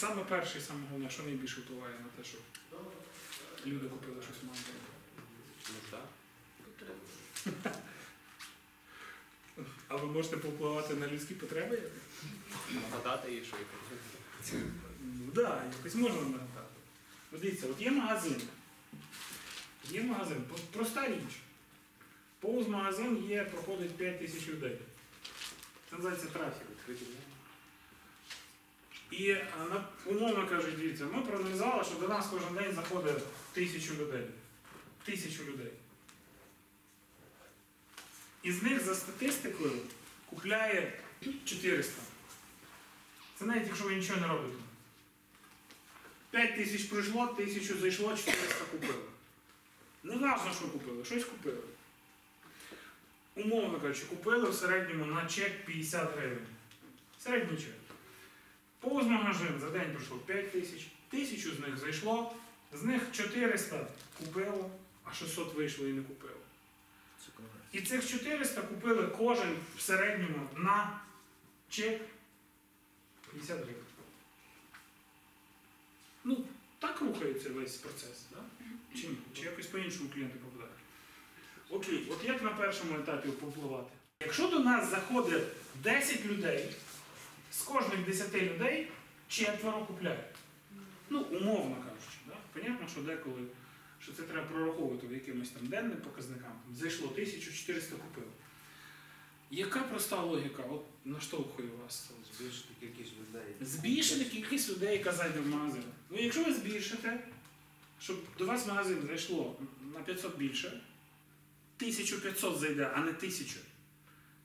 саме перше і саме головне, що найбільше впливає на те, що люди купили щось. Ну так. А ви можете повпливати на людські потреби? Нагадати їй, що їх. Ну так, якось можна нагадати. Дивіться, от є магазин. Є магазин, проста річ. Повз магазин є, проходить 5 тисяч людей. Це називається трафік. І умовно кажуть, дивіться, ми проаналізували, що до нас кожен день заходить тисячу людей. Тисячу людей. Із них за статистикою купляє 400. Це навіть якщо ви нічого не робите. 5 тисяч пройшло, тисячу зайшло, 400 купили. Не важно, що купили, щось купили. Умовно кажучи, купили в середньому на чек 50 гривень. Середній чек. Повз магазин за день пройшло 5 тисяч, тисячу з них зайшло, з них 400 купило, а 600 вийшло і не купило. І цих 400 купили кожен в середньому на чек 50 гривень. Ну, так рухається весь процес, да? чи ні? Чи якось по-іншому клієнти попадають? Окей, от як на першому етапі попливати? Якщо до нас заходить 10 людей, з кожних 10 людей четверо купляють. Ну, умовно кажучи, да? понятно, що деколи що це треба прораховувати в якимось там денним показникам. Там зайшло 1400 купили. Яка проста логіка от наштовхує вас? Збільшити кількість людей. Збільшити кількість людей, яка зайде в магазин. Ну, якщо ви збільшите, щоб до вас в магазин зайшло на 500 більше, 1500 зайде, а не 1000,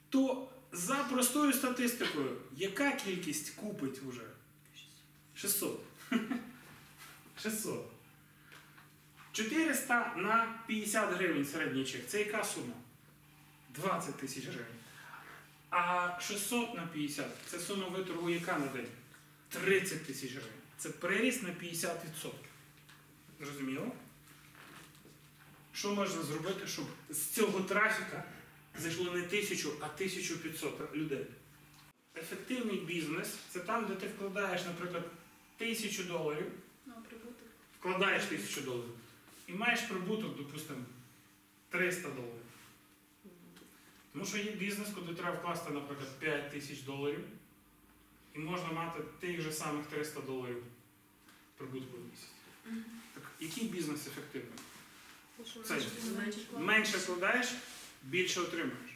то за простою статистикою, яка кількість купить вже? 600. 600. 400 на 50 гривень середній чек. Це яка сума? 20 тисяч гривень. А 600 на 50 це сума виторгу яка на день? 30 тисяч гривень. Це приріст на 50%. Зрозуміло? Що можна зробити, щоб з цього трафіка зайшло не 1000, а 1500 людей? Ефективний бізнес це там, де ти вкладаєш, наприклад, 1000 доларів, Ну, прибуток. вкладаєш 1000 доларів і маєш прибуток, допустимо, 300 доларів. Тому що є бізнес, куди треба вкласти, наприклад, 5 тисяч доларів, і можна мати тих же самих 300 доларів прибутку в місяць. Так який бізнес ефективний? Це Менше вкладаєш, більше отримуєш.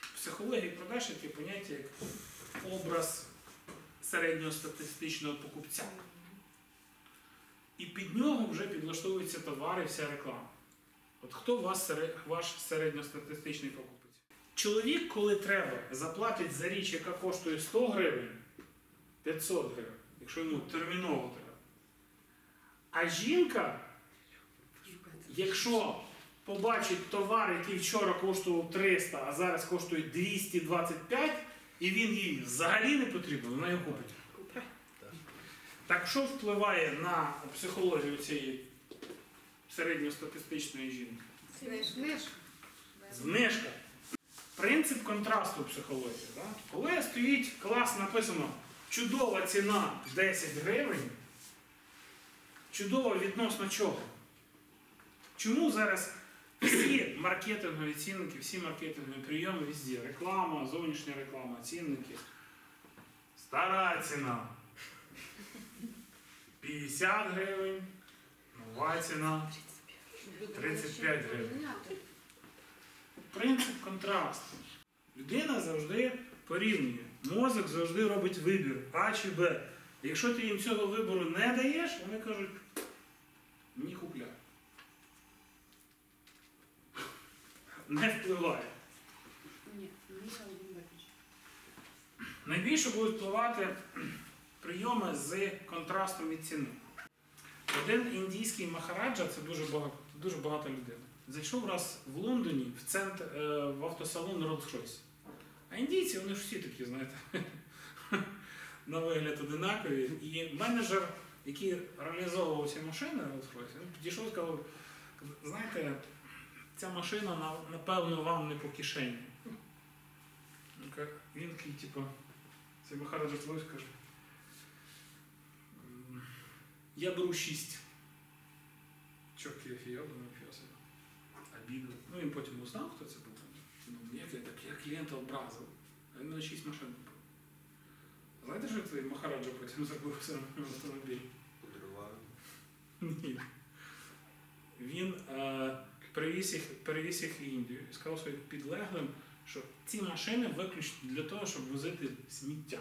В психології продаж є таке поняття як образ середньостатистичного покупця. І під нього вже підлаштовуються товари, і вся реклама. От хто вас ваш середньостатистичний покупець? Чоловік, коли треба, заплатить за річ, яка коштує 100 гривень, 500 гривень, якщо йому терміново треба. А жінка, якщо побачить товар, який вчора коштував 300, а зараз коштує 225, і він їй взагалі не потрібен, вона його купить. Так що впливає на психологію цієї середньостатистичної жінки? Знижка. Принцип контрасту в психології. Да? Коли стоїть клас, написано чудова ціна 10 гривень, чудова відносно чого? Чому зараз всі маркетингові цінники, всі маркетингові прийоми везде? Реклама, зовнішня реклама, цінники. Стара ціна. 50 гривень, нова ціна 35 гривень. Принцип контрасту. Людина завжди порівнює. Мозок завжди робить вибір А чи Б. Якщо ти їм цього вибору не даєш, вони кажуть, мені купляй. Не впливає. Ні. Найбільше будуть впливати прийоми з контрастом від ціни. Один індійський махараджа, це дуже багато, дуже багата людина, зайшов раз в Лондоні в центр е, в автосалон Rolls-Royce. А індійці, вони ж всі такі, знаєте, на вигляд одинакові. І менеджер, який реалізовував ці машини Rolls-Royce, він підійшов і сказав, знаєте, ця машина напевно вам не по кишені. Він такий, типу, цей Махараджа Тлось каже, Я беру 6. Чорт я фіо, думаю, собі. Обіду. Ну він потім узнав, хто це був. Думаю, як я так, я клієнта образив. А він мене 6 машин купив. Знаєте, що цей Махараджа потім зробив в своєму автомобілі? Подарували. Ні. Він е, привіз, їх, привіз їх в Індію і сказав своїм підлеглим, що ці машини виключно для того, щоб возити сміття.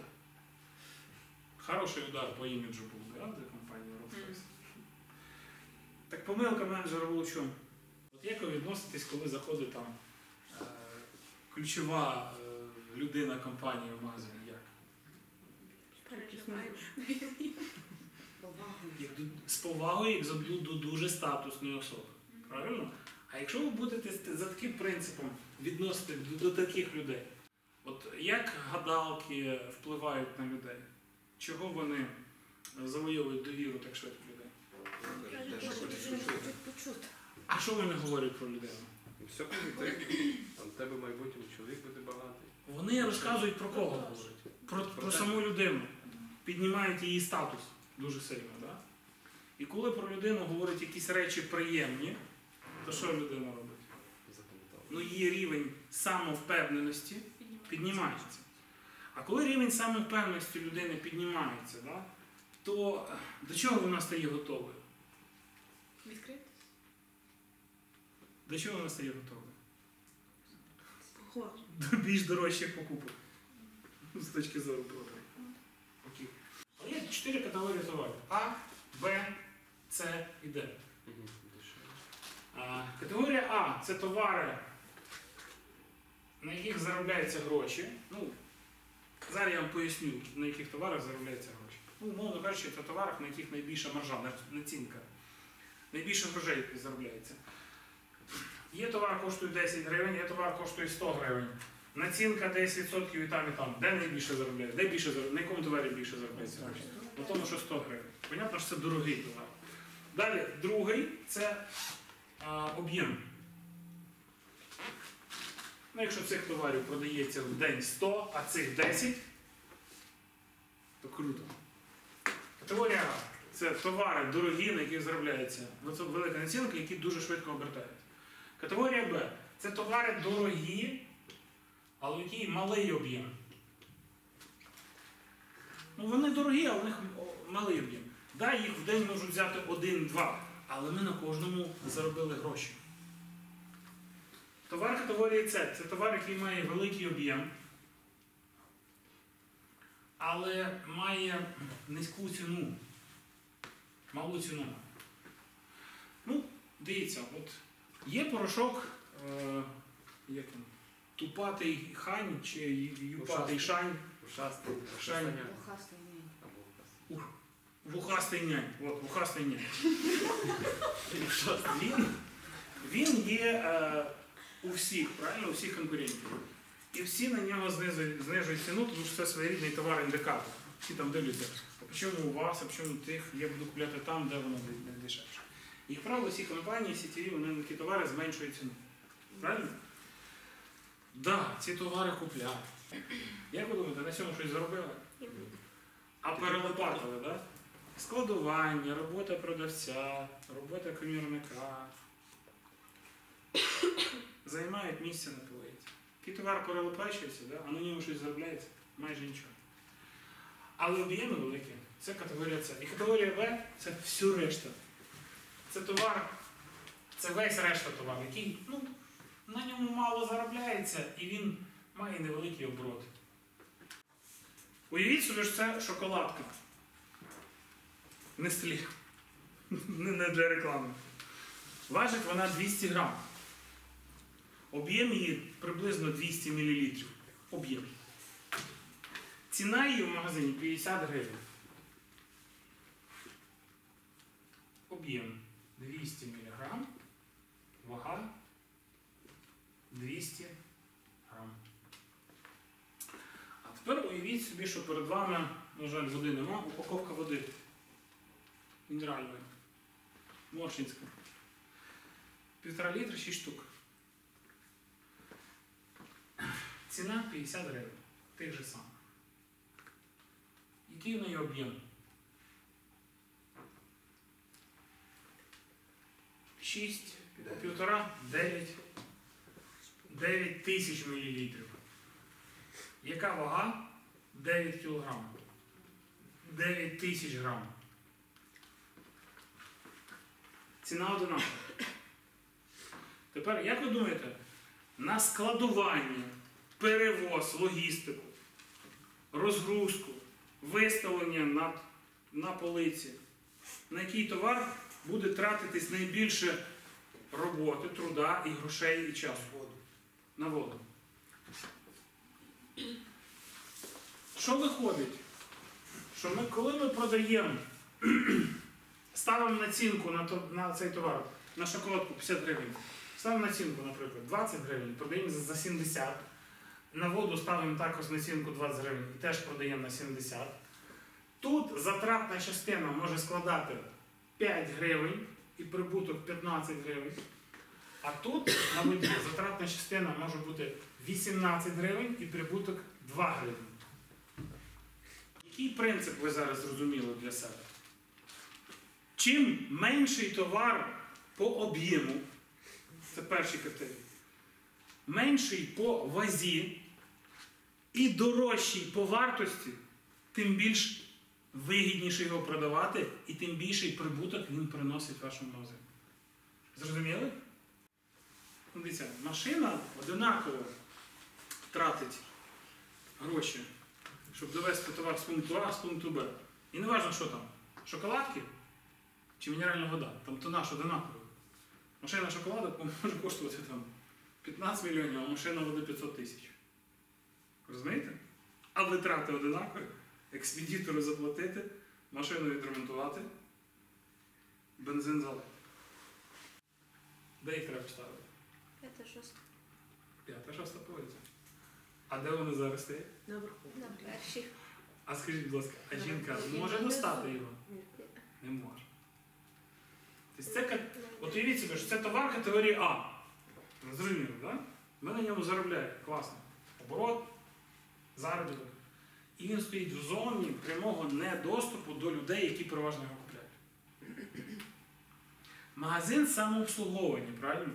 Хороший удар по іміджу був, да, для компанії Rolls-Royce. Так помилка менеджера була в чому? От як ви відноситесь, коли заходить там е, ключова е, людина компанії в магазин? Як? Переживаю. як до, з повагою як до, до дуже статусної особи. Правильно? А якщо ви будете за таким принципом відносити до, до таких людей, от як гадалки впливають на людей? Чого вони завойовують довіру так швидко людей? А що вони говорять про людину? Ну, Все позитивно. Там в тебе майбутній чоловік буде багатий. Вони розказують про кого говорять? Про, про саму людину. Піднімають її статус дуже сильно. Да? І коли про людину говорять якісь речі приємні, то що людина робить? Ну, її рівень самовпевненості піднімається. А коли рівень самовпевненості людини піднімається, да, то е, до чого вона стає готовою? Відкритись? До чого вона стає готовою? Похоже. До більш дорожчих покупок. З точки зору продажу. Окей. Але Є чотири категорії товарів: А, Б, С і Д. Категорія А це товари, на яких заробляються гроші. Ну, зараз я вам поясню, на яких товарах заробляються гроші. Ну, умовно кажучи, це товарах, на яких найбільша маржа, націнка. Найбільше грошей заробляється. Є товар коштує 10 гривень, є товар коштує 100 гривень. Націнка 10% і там, і там. Де найбільше заробляється? Де більше заробляється? На якому товарі більше заробляється гроші? На тому, що 100 гривень. Понятно, що це дорогий товар. Далі, другий це об'єм. Ну, якщо цих товарів продається в день 100, а цих 10, то круто. Категорія А це товари дорогі, на яких заробляється велика націнка, які дуже швидко обертаються. Категорія Б це товари дорогі, але які малий об'єм. Ну, вони дорогі, але в них малий об'єм. Да, їх в день можуть взяти один-два, але ми на кожному заробили гроші. Товар категорії С це товар, який має великий об'єм, але має низьку ціну, малу ціну. Ну, дивіться, от є порошок, е, як він, тупатий хань чи юпатий шань, Ушастий. Шань. Ні. Ушастий. Вухастий нянь. От, вухастий нянь. Він, він є е, у всіх, правильно, у всіх конкурентів. І всі на нього знижують, знижують ціну, тому що це своєрідний товар-індикатор. Всі там дивляться, а чому у вас, а чому у тих, я буду купляти там, де воно найдешевше. Як правило, всі компанії, сітєві, вони на такі товари зменшують ціну. Правильно? Так, да, ці товари купляють. Як ви думаєте, на цьому щось заробили? А перелопатили, так? Да? Складування, робота продавця, робота комірника. Займають місце на полиці. Такий товар перелопачується, да? а на ньому щось заробляється майже нічого. Але об'єми великі. Це категорія С. І категорія В це всю решта. Це товар, це весь решта товар, який ну, на ньому мало заробляється і він має невеликий оборот. Уявіть собі, що це шоколадка. Не не для реклами. Важить вона 200 грам. Об'єм її приблизно 200 мл. Об'єм. Ціна її в магазині 50 гривень. Об'єм 200 мг. Вага 200 грам. А тепер уявіть собі, що перед вами, на жаль, води нема, упаковка води. Мінеральної. Моршинська. Півтора літра 6 штук. Ціна 50 гривень. Тих же самих. Який в неї об'єм? 6, півтора, 9, 9 тисяч мілілітрів. Яка вага? 9 кілограм. 9 тисяч грам. Ціна одинакова. Тепер, як ви думаєте, на складування, перевоз, логістику, розгрузку, виставлення на, на полиці, на який товар буде тратитись найбільше роботи, труда і грошей і часу? На воду. Що виходить? Що ми, коли ми продаємо, ставимо націнку на, на цей товар, на шоколадку 50 гривень, ставимо націнку, наприклад, 20 гривень, продаємо за за 70. На воду ставимо також націнку 20 гривень і теж продаємо на 70. Тут затратна частина може складати 5 гривень і прибуток 15 гривень. А тут на воді затратна частина може бути 18 гривень і прибуток 2 гривні. Який принцип ви зараз зрозуміли для себе? Чим менший товар по об'єму, це перший критерій, менший по вазі і дорожчий по вартості, тим більш вигідніше його продавати і тим більший прибуток він приносить вашому магазину. Зрозуміли? Ну, Дивіться, машина одинаково тратить гроші, щоб довести товар з пункту А з пункту Б. І не важливо, що там, шоколадки чи мінеральна вода, там тонаж одинаковий. Машина шоколадок може коштувати там 15 мільйонів, а машина води 500 тисяч. Розумієте? А витрати одинакові. Експедітору заплатити, машину відремонтувати, бензин залити. Де їх треба ставити? П'яте, шосте. П'ята, шоста полиця. А де вони зараз стоять? Наверху. На першій. А скажіть, будь ласка, а жінка давай. може достати його? Ні. Не може. Тобто це, от уявіть собі, що це товар категорії А. Зрозуміло, так? Ми на ньому заробляємо. Класно. Оборот, заробіток. І він стоїть в зоні прямого недоступу до людей, які переважно його купляють. Магазин самообслуговування, правильно?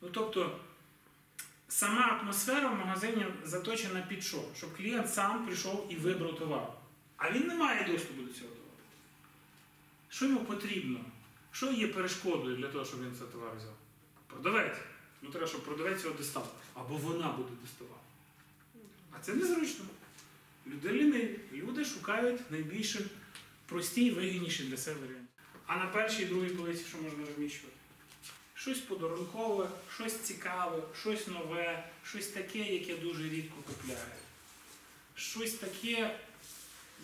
Ну тобто, сама атмосфера в магазині заточена під що? Щоб клієнт сам прийшов і вибрав товар. А він не має доступу до цього товару. Що йому потрібно? Що є перешкодою для того, щоб він цей товар взяв? Продавець. Ну треба, щоб продавець його дістав. Або вона буде доставати. А це незручно. Люди ліниві. Люди шукають найбільш прості і вигідніші для себе варіанти. А на першій і другій полиці що можна розміщувати? Щось подарункове, щось цікаве, щось нове, щось таке, яке дуже рідко купляють. Щось таке,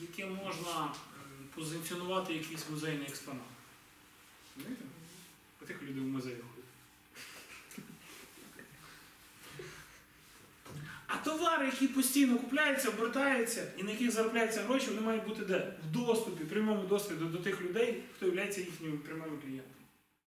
яке можна позиціонувати якийсь музейний експонат. Знаєте? Потихо люди в музеї ходять. А товари, які постійно купляються, обертаються і на яких заробляються гроші, вони мають бути де? В доступі, в прямому доступі до, до тих людей, хто є їхніми прямими клієнтами.